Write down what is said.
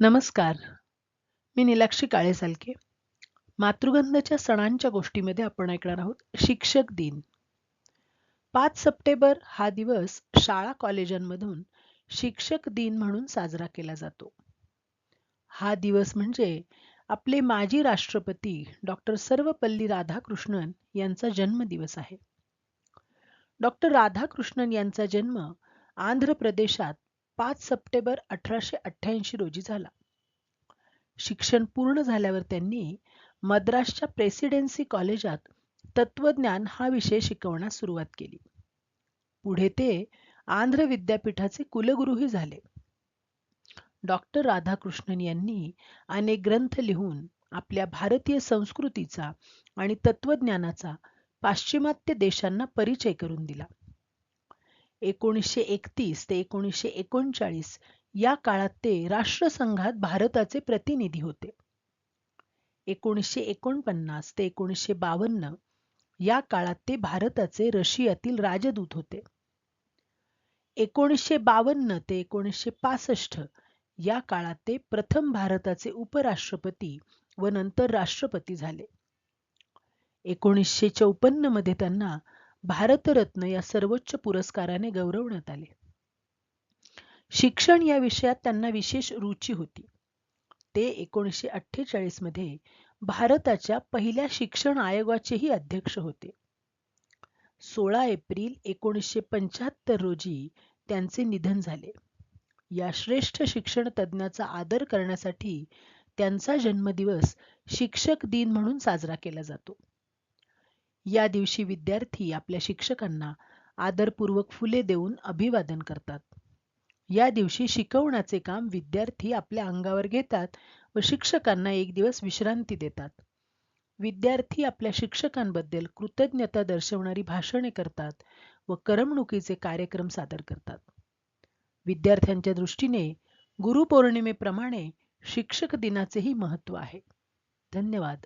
नमस्कार. मी निलाक्षी काळे सालके मातृगंधाच्या सणांच्या गोष्टीमध्ये आपण ऐकणार आहोत शिक्षक दिन. पाच सप्टेंबर हा दिवस शाळा कॉलेजांमधून शिक्षक दिन म्हणून साजरा केला जातो. हा दिवस म्हणजे आपले माजी राष्ट्रपती डॉक्टर सर्वपल्ली राधाकृष्णन यांचा जन्मदिवस आहे. डॉक्टर राधाकृष्णन यांचा जन्म आंध्र प्रदेशात पाच सप्टेंबर अठराशे अठ्ठ्याऐंशी रोजी झाला. शिक्षण पूर्ण झाल्यावर त्यांनी मद्रासच्या प्रेसिडेन्सी कॉलेजात तत्वज्ञान हा विषय शिकवण्यास सुरुवात केली. पुढे ते आंध्र विद्यापीठाचे कुलगुरूही झाले. डॉक्टर राधाकृष्णन यांनी अनेक ग्रंथ लिहून आपल्या भारतीय संस्कृतीचा आणि तत्वज्ञानाचा पाश्चिमात्य देशांना परिचय करून दिला. एकोणीसशे एकतीस ते एकोणीसशे एकोणचाळीस या काळात ते राष्ट्रसंघात भारताचे प्रतिनिधी होते. एकोणीसशे एकोणपन्नास ते एकोणीसशे बावन्न या काळात ते भारताचे रशियातील राजदूत होते. एकोणीसशे बावन्न ते एकोणीसशे पासष्ट या काळात ते प्रथम भारताचे उपराष्ट्रपती व नंतर राष्ट्रपती झाले. एकोणीसशे चौपन्नमध्ये त्यांना भारतरत्न या सर्वोच्च पुरस्काराने गौरवण्यात आले. शिक्षण या विषयात त्यांना विशेष रुची होती. ते एकोणीसशे अठ्ठेचाळीसमध्ये भारताच्या पहिल्या शिक्षण आयोगाचेही अध्यक्ष होते. सोळा एप्रिल एकोणीसशे पंच्याहत्तर रोजी त्यांचे निधन झाले. या श्रेष्ठ शिक्षण तज्ज्ञाचा आदर करण्यासाठी त्यांचा जन्मदिवस शिक्षक दिन म्हणून साजरा केला जातो. या दिवशी विद्यार्थी आपल्या शिक्षकांना आदरपूर्वक फुले देऊन अभिवादन करतात. या दिवशी शिकवण्याचे काम विद्यार्थी आपल्या अंगावर घेतात व शिक्षकांना एक दिवस विश्रांती देतात. विद्यार्थी आपल्या शिक्षकांबद्दल कृतज्ञता दर्शवणारी भाषणे करतात व करमणुकीचे कार्यक्रम सादर करतात. विद्यार्थ्यांच्या दृष्टीने गुरुपौर्णिमेप्रमाणे शिक्षक दिनाचेही महत्त्व आहे. धन्यवाद.